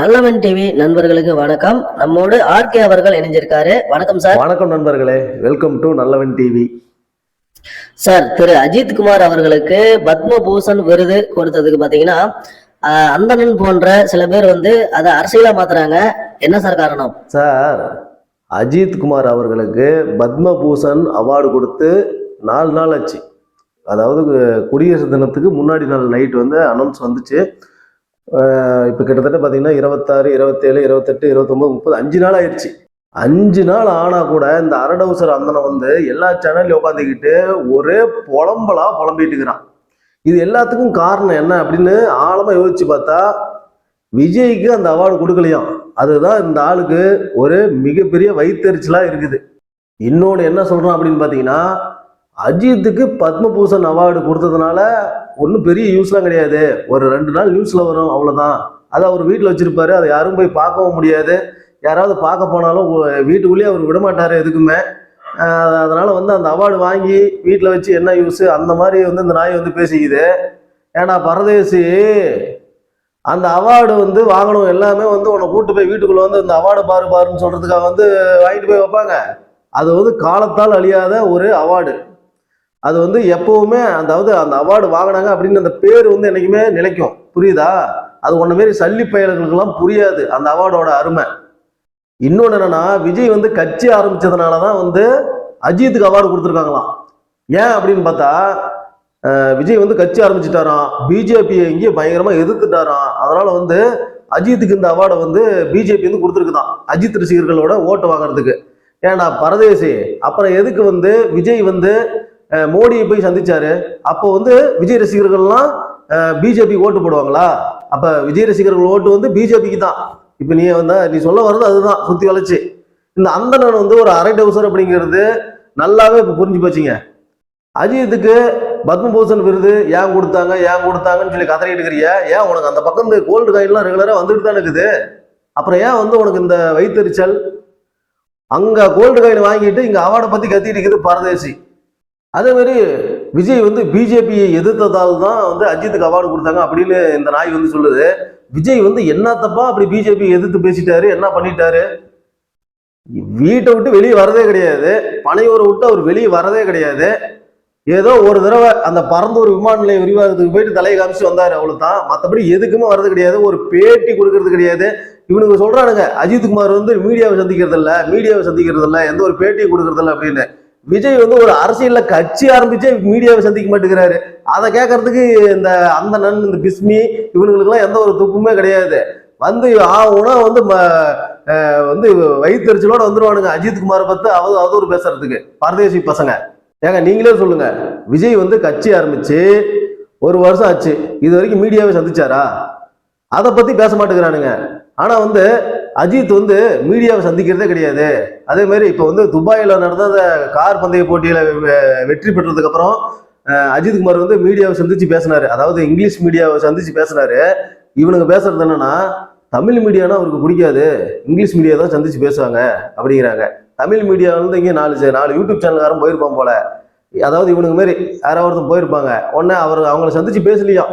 நல்லவன் டிவி நண்பர்களுக்கு வணக்கம். நம்மோடு ஆர்கே அவர்கள் இணைஞ்சிருக்காரு. வணக்கம் சார் வணக்கம் நண்பர்களே. Welcome to Nallavan TV sir Thiru Ajith Kumar அவர்களுக்கு பத்மபூஷன் விருது கொடுத்ததுக்கு பாத்தீங்கன்னா அந்தணன் போன்ற சில பேர் வந்து அதை அரசியலா மாத்துறாங்க. என்ன சார் காரணம்? சார் அஜித் குமார் அவர்களுக்கு பத்மபூஷன் அவார்டு கொடுத்து நாலு நாள் ஆச்சு. அதாவது குடியரசு தினத்துக்கு முன்னாடி நாள் நைட் வந்து அனௌன்ஸ் வந்துச்சு. இப்போ கிட்டத்தட்ட பார்த்தீங்கன்னா இருபத்தாறு இருபத்தேழு இருபத்தெட்டு இருபத்தொம்போது முப்பது அஞ்சு நாள் ஆயிடுச்சு. அஞ்சு நாள் ஆனால் கூட இந்த அரடவுசர் அந்தனை வந்து எல்லா சேனல்லையும் உட்காந்துக்கிட்டு ஒரே புலம்பலா புலம்பிட்டு இருக்கிறான். இது எல்லாத்துக்கும் காரணம் என்ன அப்படின்னு ஆழமாக யோசிச்சு பார்த்தா விஜய்க்கு அந்த அவார்டு கொடுக்கலையாம். அதுதான் இந்த ஆளுக்கு ஒரு மிகப்பெரிய வயிற்றுச்சலாக இருக்குது. இன்னொன்று என்ன சொல்கிறான் அப்படின்னு பார்த்தீங்கன்னா அஜித்துக்கு பத்மபூஷன் அவார்டு கொடுத்ததுனால ஒன்றும் பெரிய யூஸ்லாம் கிடையாது. ஒரு ரெண்டு நாள் நியூஸில் வரும் அவ்வளோதான் அதை அவர் வீட்டில் வச்சுருப்பாரு அதை யாரும் போய் பார்க்கவும் முடியாது. யாராவது பார்க்க போனாலும் வீட்டுக்குள்ளேயே அவர் விடமாட்டார் எதுக்குமே. அதனால் வந்து அந்த அவார்டு வாங்கி வீட்டில் வச்சு என்ன யூஸ் அந்த மாதிரி வந்து இந்த நாய் வந்து பேசிக்குது. ஏன்னா பரதேசி அந்த அவார்டு வந்து வாங்கணும் எல்லாமே வந்து உன்னை கூட்டு போய் வீட்டுக்குள்ளே வந்து இந்த அவார்டு பாரு பாருன்னு சொல்கிறதுக்காக வந்து வாங்கிட்டு போய் வைப்பாங்க. அது வந்து காலத்தால் அழியாத ஒரு அவார்டு. அது வந்து எப்பவுமே அதாவது அந்த அவார்டு வாங்கினாங்க அப்படின்னு அந்த பேர் வந்து என்னைக்குமே நிலைக்கும். புரியுதா? அது ஒன்ன மாரி சல்லி பயல்களுக்கெல்லாம் புரியாது அந்த அவார்டோட அருமை. இன்னொன்று என்னன்னா விஜய் வந்து கட்சி ஆரம்பிச்சதுனால தான் வந்து அஜித்துக்கு அவார்டு கொடுத்துருக்காங்களாம். ஏன் அப்படின்னு பார்த்தா விஜய் வந்து கட்சி ஆரம்பிச்சிட்டாராம். பிஜேபியை இங்கேயே பயங்கரமாக எதிர்த்துட்டாராம். அதனால வந்து அஜித்துக்கு இந்த அவார்டை வந்து பிஜேபி வந்து கொடுத்துருக்குதான். அஜித் ரசிகர்களோட ஓட்டு வாங்குறதுக்கு. ஏன்னா பரதேசி அப்புறம் எதுக்கு வந்து விஜய் வந்து மோடியை போய் சந்திச்சாரு. அப்போ வந்து விஜய் ரசிகர்கள்லாம் பிஜேபி ஓட்டு போடுவாங்களா? அப்ப விஜய் ரசிகர்கள் ஓட்டு வந்து பிஜேபிக்கு தான். இப்ப நீ வந்து நீ சொல்ல வர்றது அதுதான் சுத்தி வளைச்சு. இந்த அந்தணன் வந்து ஒரு அரை டவுசர் அப்படிங்கிறது நல்லாவே இப்ப புரிஞ்சு போச்சுங்க. அஜித்துக்கு பத்மபூஷன் விருது ஏன் கொடுத்தாங்க ஏன் கொடுத்தாங்கன்னு சொல்லி கதறிட்டு இருக்கிறிய ஏன் உனக்கு அந்த பக்கம் இந்த கோல்டு காயின்லாம் ரெகுலராக வந்துட்டு தான் இருக்குது? அப்புறம் ஏன் வந்து உனக்கு இந்த வயிற்றுச்சல் அங்க கோல்டு காயின் வாங்கிட்டு இங்க அவார்டை பத்தி கத்திட்டு இருக்குது பரதேசி. அதே மாதிரி விஜய் வந்து பிஜேபியை எதிர்த்ததால் தான் வந்து அஜித்துக்கு அவார்டு கொடுத்தாங்க அப்படின்னு இந்த நாய் வந்து சொல்லுது. விஜய் வந்து என்ன தப்பா அப்படி பிஜேபி எதிர்த்து பேசிட்டாரு என்ன பண்ணிட்டாரு? வீட்டை விட்டு வெளியே வரதே கிடையாது. பனையூரை விட்டு அவர் வெளியே வரதே கிடையாது. ஏதோ ஒரு தடவை அந்த பறந்தூர் விமான நிலைய விரிவாக்கத்துக்கு போயிட்டு தலையை காமிச்சு வந்தாரு அவ்வளவுதான். மற்றபடி எதுக்குமே வர்றது கிடையாது. ஒரு பேட்டி கொடுக்கறது கிடையாது. இவனுங்க சொல்றானுங்க அஜித்குமார் வந்து மீடியாவை சந்திக்கிறது இல்லை மீடியாவை சந்திக்கிறது இல்லை எந்த ஒரு பேட்டியும் கொடுக்கறது இல்லை அப்படின்னு. விஜய் வந்து ஒரு அரசியல்ல கட்சி ஆரம்பிச்சு மீடியாவை சந்திக்க மாட்டேங்கிறாரு. அதை கேட்கறதுக்கு இந்த அந்த நன் இந்த பிஸ்மி இவனுங்களுக்குலாம் எந்த ஒரு துப்புமே கிடையாது. வந்து ஆகுனா வந்து ம- வந்து வயிற்றுச்சலோட வந்துருவானுங்க. அஜித் குமாரை பார்த்து அவ அவதூறு பேசுறதுக்கு. பரதேசி பசங்க. ஏங்க நீங்களே சொல்லுங்க. விஜய் வந்து கட்சி ஆரம்பிச்சு ஒரு வருஷம் ஆச்சு. இது வரைக்கும் மீடியாவை சந்திச்சாரா? அதை பத்தி பேச மாட்டேங்கிறானுங்க. ஆனா வந்து அஜித் வந்து மீடியாவை சந்திக்கிறதே கிடையாது. அதே மாதிரி இப்போ வந்து துபாயில் நடந்த அந்த கார் பந்தய போட்டியில் வெ- வெற்றி பெற்றதுக்கப்புறம் அஜித் குமார் வந்து மீடியாவை சந்திச்சு பேசினாரு. அதாவது இங்கிலீஷ் மீடியாவை சந்திச்சு பேசினாரு. இவனுங்க பேசுறது என்னன்னா தமிழ் மீடியானா அவருக்கு பிடிக்காது. இங்கிலீஷ் மீடியா தான் சந்திச்சு பேசுவாங்க அப்படிங்கிறாங்க. தமிழ் மீடியா வந்து இங்கே நாலு சே- நாலு யூடியூப் சேனல்காரன் போயிருப்பான் போல. அதாவது இவனுக்கு மாரி யாராவது ஒருத்தன் போயிருப்பாங்க. உடனே அவர் அவங்கள சந்திச்சு பேசலையா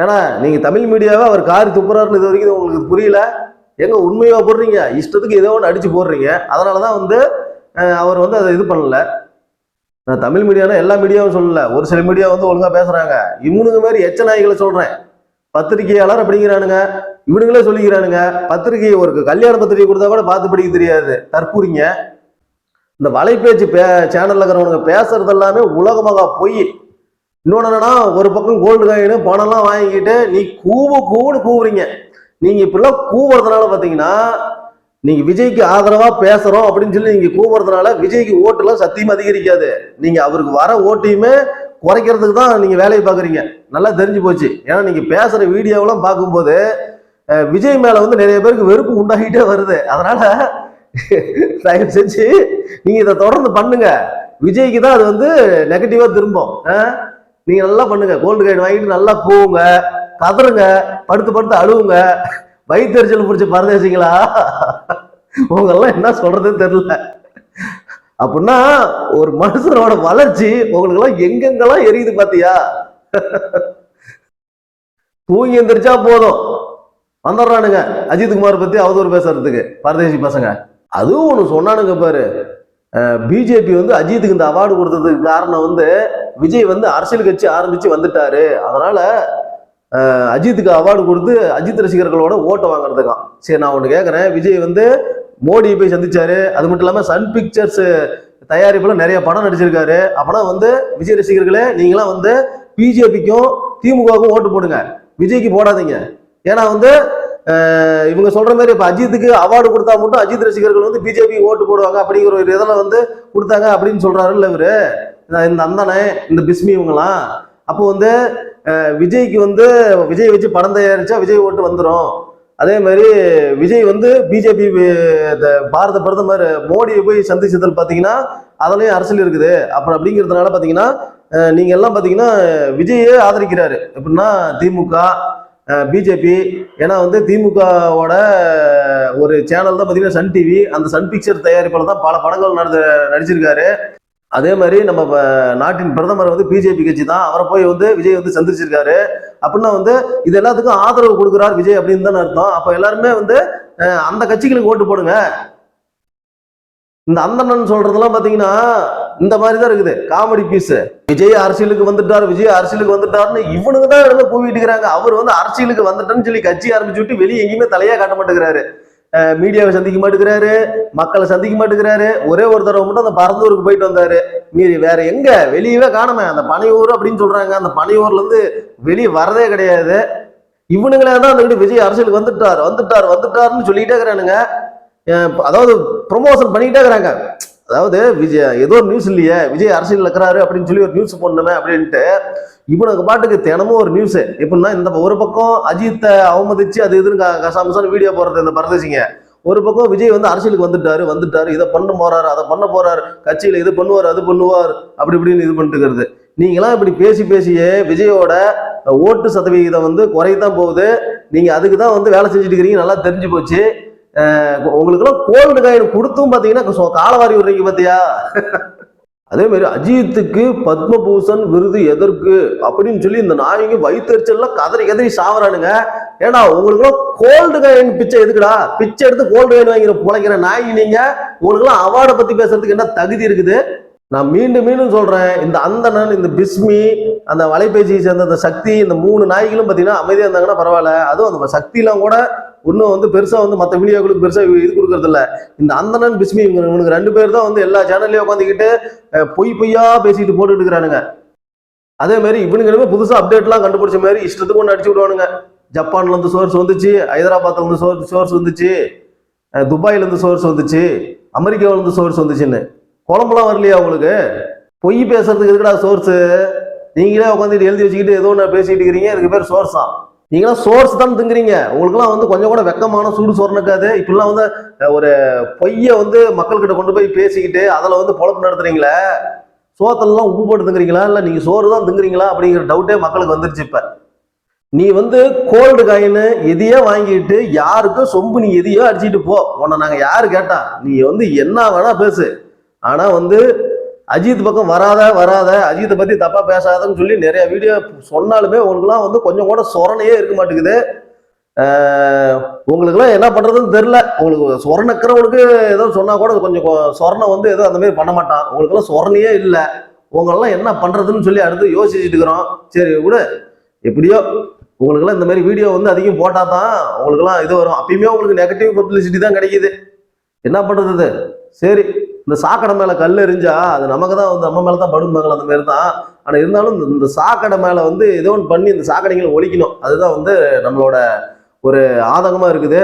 ஏன்னா நீங்க தமிழ் மீடியாவை அவர் காரி துப்புறாருன்னு இது வரைக்கும் உங்களுக்கு புரியல. எங்க உண்மையா போடுறீங்க? இஷ்டத்துக்கு ஏதோ ஒன்று அடிச்சு போடுறீங்க. அதனாலதான் வந்து அவர் வந்து அதை இது பண்ணல. நான் தமிழ் மீடியானா எல்லா மீடியாவும் சொல்லல. ஒரு சில மீடியா வந்து ஒழுங்கா பேசுறாங்க. இவனுங்க மாதிரி எச்ச நாய்களை சொல்றேன். பத்திரிகையாளர் அப்படிங்கிறானுங்க. இவனுங்களே சொல்லிக்கிறானுங்க. பத்திரிகை ஒரு கல்யாண பத்திரிகை கொடுத்தா கூட பார்த்து படிக்க தெரியாது. தற்பூரிங்க இந்த வலைபேச்சு பே சேனல்ல இருக்கிறவனுங்க பேசுறது எல்லாமே உலகமாக பொய். இன்னொன்று என்னன்னா ஒரு பக்கம் கோல்டு காயின் பணம்லாம் வாங்கிக்கிட்டு நீ கூவு கூவுன்னு கூவுறீங்க. நீங்க இப்படிலாம் கூவுறதுனால பாத்தீங்கன்னா நீங்க விஜய்க்கு ஆதரவா பேசுறோம் அப்படின்னு சொல்லி நீங்க கூவுறதுனால விஜய்க்கு ஓட்டுலாம் சத்தியம் அதிகரிக்காது. நீங்க அவருக்கு வர ஓட்டையுமே குறைக்கிறதுக்கு தான் நீங்க வேலையை பாக்குறீங்க நல்லா தெரிஞ்சு போச்சு. ஏன்னா நீங்க பேசுற வீடியோவெல்லாம் பார்க்கும்போது விஜய் மேல வந்து நிறைய பேருக்கு வெறுப்பு உண்டாகிட்டே வருது. அதனால தயவு செஞ்சு நீங்க இதை தொடர்ந்து பண்ணுங்க. விஜய்க்கு தான் அது வந்து நெகட்டிவா திரும்பும். அஹ்? நீங்க நல்லா பண்ணுங்க. கோல்டு கைடு வாங்கிட்டு நல்லா போவுங்க கதறுங்க படுத்து படுத்து அழுவுங்க. வயிற்றுச்சல் பிடிச்ச பரதேசிங்களா? உங்கெல்லாம் என்ன சொல்றதுன்னு தெரியல. அப்படின்னா ஒரு மனுஷனோட வளர்ச்சி உங்களுக்கெல்லாம் எங்கெங்கெல்லாம் எரியுது பாத்தியா? தூங்கி எந்திரிச்சா போதும். வந்துடுறானுங்க. அஜித் குமார் பத்தி அவதூறு பேசுறதுக்கு பரதேசி பசங்க. அதுவும் ஒன்று சொன்னானுங்க பாரு. பிஜேபி வந்து அஜித்துக்கு இந்த அவார்டு கொடுத்ததுக்கு காரணம் வந்து விஜய் வந்து அரசியல் கட்சி ஆரம்பிச்சு வந்துட்டாரு. அதனால அஜித்துக்கு அவார்டு கொடுத்து அஜித் ரசிகர்களோட ஓட்டை வாங்குறதுக்காம் சரி நான் ஒன்று கேட்குறேன் விஜய் வந்து மோடியை போய் சந்திச்சாரு. அது மட்டும் இல்லாமல் சன் பிக்சர்ஸ் தயாரிப்புல நிறைய படம் நடிச்சிருக்காரு. அப்பனா வந்து விஜய் ரசிகர்களே நீங்களாம் வந்து பிஜேபிக்கும் திமுகவுக்கும் ஓட்டு போடுங்க. விஜய்க்கு போடாதீங்க. ஏன்னா வந்து இவங்க சொல்ற மாதிரி இப்போ அஜித்துக்கு அவார்டு கொடுத்தா மட்டும் அஜித் ரசிகர்கள் வந்து பிஜேபி ஓட்டு போடுவாங்க அப்படிங்கிற ஒரு இதில் வந்து கொடுத்தாங்க அப்படின்னு சொல்றாருல்ல இவரு. இந்த- இந்த அந்தானே இந்த பிஸ்மி இவங்கலாம் அப்போ வந்து விஜய்க்கு வந்து விஜய் வச்சு படம் தயாரிச்சா விஜய் ஓட்டு வந்துடும் அதே மாதிரி விஜய் வந்து பிஜேபி பாரத பிரதமர் மோடியை போய் சந்திச்சதில் பார்த்தீங்கன்னா அதுலேயும் அரசியல் இருக்குது. அப்புறம் அப்படிங்கிறதுனால பார்த்தீங்கன்னா நீங்கள் எல்லாம் பார்த்தீங்கன்னா விஜயே ஆதரிக்கிறாரு. எப்படின்னா திமுக பிஜேபி ஏன்னா வந்து திமுகவோட ஒரு சேனல் தான் பார்த்தீங்கன்னா சன் டிவி அந்த சன் பிக்சர் தயாரிப்பில் தான் பல படங்கள் நடந்து நடிச்சிருக்காரு. அதே மாதிரி நம்ம நாட்டின் பிரதமர் வந்து பிஜேபி கட்சி தான். அவரை போய் வந்து விஜய் வந்து சந்திச்சிருக்காரு. அப்படின்னா வந்து இது எல்லாத்துக்கும் ஆதரவு கொடுக்குறார் விஜய் அப்படின்னு தானே அர்த்தம். அப்போ எல்லாருமே வந்து அந்த கட்சிகளுக்கு ஓட்டு போடுங்க. இந்த அந்தண்ணன் சொல்றதெல்லாம் பாத்தீங்கன்னா இந்த மாதிரி தான் இருக்குது. காமெடி பீஸ் விஜய் அரசியலுக்கு வந்துட்டார் விஜய் அரசியலுக்கு வந்துட்டாருன்னு இவனுக்கு தான் இருந்து கூவிட்டு இருக்கிறாங்க. அவர் வந்து அரசியலுக்கு வந்துட்டேன்னு சொல்லி கட்சி ஆரம்பிச்சு விட்டு வெளியே எங்கேயுமே தலையா காட்ட மாட்டேங்கிறாரு. மீடியாவை சந்திக்க மாட்டேங்கிறாரு மக்களை சந்திக்க மாட்டேங்கிறாரு. ஒரே ஒரு தடவை மட்டும் அந்த பரந்தூருக்கு போயிட்டு வந்தாரு. மீறி வேற எங்க? வெளியவே காணுமே அந்த பனையூர் அப்படின்னு சொல்றாங்க. அந்த பனையூர்ல இருந்து வெளியே வரதே கிடையாது. இவனுங்களே தான் அந்த விஜய் அரசியலுக்கு வந்துட்டார். வந்துட்டார் வந்துட்டாருன்னு சொல்லிட்டே இருக்கிறானுங்க. அதாவது ப்ரொமோஷன் பண்ணிக்கிட்டே இருக்கிறாங்க. அதாவது விஜய் ஏதோ ஒரு நியூஸ் இல்லையே. விஜய் அரசியல் இருக்கிறாரு அப்படின்னு சொல்லி ஒரு நியூஸ் போடணுமே அப்படின்ட்டு. இப்போ நாங்கள் பாட்டுக்கு தினமும் ஒரு நியூஸு எப்படின்னா இந்த ஒரு பக்கம் அஜித்தை அவமதிச்சு அது இதுன்னு க- கசாமசான வீடியோ போடுறது இந்த பரதேசிங்க. ஒரு பக்கம் விஜய் வந்து அரசியலுக்கு வந்துட்டாரு வந்துட்டாரு இதை பண்ண போறாரு அதை பண்ண போறாரு கட்சியில் இது பண்ணுவார் அது பண்ணுவார் அப்படி இப்படின்னு இது பண்ணிட்டு இருக்கிறது. நீங்களாம் இப்படி பேசி பேசியே விஜயோட ஓட்டு சதவிகிதம் வந்து குறையத்தான் போகுது. நீங்கள் அதுக்கு தான் வந்து வேலை செஞ்சுட்டு இருக்கிறீங்க நல்லா தெரிஞ்சு போச்சு. உங்களுக்குலாம் உங்களுக்கெல்லாம் கோல்டு காயின் கொடுத்தும் பார்த்தீங்கன்னா சொ- காலவாரி விடுறீங்க பார்த்தியா அதே மாதிரி அஜித்துக்கு பத்மபூஷன் விருது எதற்கு? அப்படின்னு சொல்லி இந்த நாய்ங்க வயிற்றுச்சல்ல கதறி கதறி சாவறானுங்க. ஏன்னா உங்களுக்குலாம் கோல்டு காயின் பிச்சை எதுக்குடா? பிச்சை எடுத்து கோல்டு காயின் வாங்கிற பிழைக்கிற நாயகி நீங்க? உங்களுக்குலாம் அவார்டை பத்தி பேசுறதுக்கு என்ன தகுதி இருக்குது? நான் மீண்டும் மீண்டும் சொல்றேன் இந்த அந்தணன் இந்த பிஸ்மி அந்த வலைபேசியை சேர்ந்த அந்த சக்தி இந்த மூணு நாய்களும் பார்த்தீங்கன்னா அமைதியாக இருந்தாங்கன்னா பரவாயில்ல. அதுவும் அந்த சக்திலாம் கூட இன்னும் வந்து பெருசா வந்து மற்ற மீடியாக்களுக்கு பெருசா இது கொடுக்கறது இல்ல இந்த அந்தனன் பிஸ்மி இவங்க இவனுக்கு ரெண்டு பேர் தான் வந்து எல்லா சேனல்லையும் உட்காந்துக்கிட்டு பொய் பொய்யா பேசிட்டு போட்டுட்டு இருக்கிறானுங்க. அதே மாதிரி இவனுங்களுமே புதுசா அப்டேட்லாம் கண்டுபிடிச்ச மாதிரி இஷ்டத்துக்கு ஒன்று அடிச்சு விடுவானுங்க. ஜப்பான்ல இருந்து சோர்ஸ் வந்துச்சு ஹைதராபாத்ல இருந்து சோர்ஸ் சோர்ஸ் வந்துச்சு துபாயிலேருந்து துபாயில இருந்து சோர்ஸ் வந்துச்சு அமெரிக்காவில இருந்து சோர்ஸ் வந்துச்சுன்னு. குழம்புலாம் வரலையா உங்களுக்கு? பொய் பேசுறதுக்கு எதுக்குடா சோர்ஸ் நீங்களே உட்காந்துட்டு எழுதி வச்சுக்கிட்டு ஏதோ ஒன்று பேசிட்டு இருக்கிறீங்க இதுக்கு பேர் சோர்ஸ் தான் நீங்களாம் சோர்ஸ் தான் திங்குறீங்க. உங்களுக்குலாம் வந்து கொஞ்சம் கூட வெக்கமான சூடு சொரணுக்காது இப்படிலாம் வந்து ஒரு பொய்யை வந்து மக்கள்கிட்ட கொண்டு போய் பேசிக்கிட்டு அதில் வந்து பொழப்பு நடத்துறீங்களே? சோத்தெல்லாம் உப்பு போட்டு திங்குறீங்களா? இல்லை நீங்கள் சோறு தான் திங்குறீங்களா? அப்படிங்கிற டவுட்டே மக்களுக்கு வந்துருச்சு இப்போ. நீ வந்து கோல்டு காயின் எதையோ வாங்கிட்டு யாருக்கும் சொம்பு நீ எதையோ அடிச்சிட்டு போ. உன்னை நாங்கள் யார் கேட்டா நீ வந்து என்ன வேணா பேசு. ஆனால் வந்து அஜித் பக்கம் வராத வராத அஜித்தை பத்தி தப்பா பேசாதன்னு சொல்லி நிறைய வீடியோ சொன்னாலுமே உங்களுக்குலாம் வந்து கொஞ்சம் கூட சொரணையே இருக்க மாட்டேங்குது. உங்களுக்குலாம் என்ன பண்றதுன்னு தெரியல. உங்களுக்கு சொரணக்கிறவனுக்கு ஏதோ சொன்னா கூட கொஞ்சம் சொரணை வந்து ஏதோ அந்த மாதிரி பண்ண மாட்டான். உங்களுக்குலாம் சொரணையே இல்லை. உங்களெல்லாம் என்ன பண்றதுன்னு சொல்லி அடுத்து யோசிச்சுட்டு இருக்கிறோம். சரி விடு. எப்படியோ உங்களுக்குலாம் இந்த மாதிரி வீடியோ வந்து அதிகம் போட்டால் தான் உங்களுக்குலாம் இது வரும். அப்பயுமே உங்களுக்கு நெகட்டிவ் பப்ளிசிட்டி தான் கிடைக்குது. என்ன பண்றது சரி. இந்த சாக்கடை மேலே கல் எரிஞ்சா அது நமக்கு தான் வந்து நம்ம மேலே தான் படும்பாங்களா அந்த மாதிரி தான் ஆனால் இருந்தாலும் இந்த- இந்த சாக்கடை மேலே வந்து ஏதோ ஒன்று பண்ணி இந்த சாக்கடைகளை ஒழிக்கணும். அதுதான் வந்து நம்மளோட ஒரு ஆதங்கமாக இருக்குது.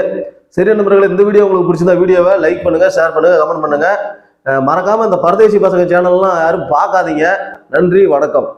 சரி நண்பர்களே இந்த வீடியோ உங்களுக்கு பிடிச்சிருந்தா வீடியோவை லைக் பண்ணுங்கள் ஷேர் பண்ணுங்கள் கமெண்ட் பண்ணுங்கள் மறக்காமல் இந்த பரதேசி பசங்க சேனல்லாம் யாரும் பார்க்காதீங்க. நன்றி வணக்கம்.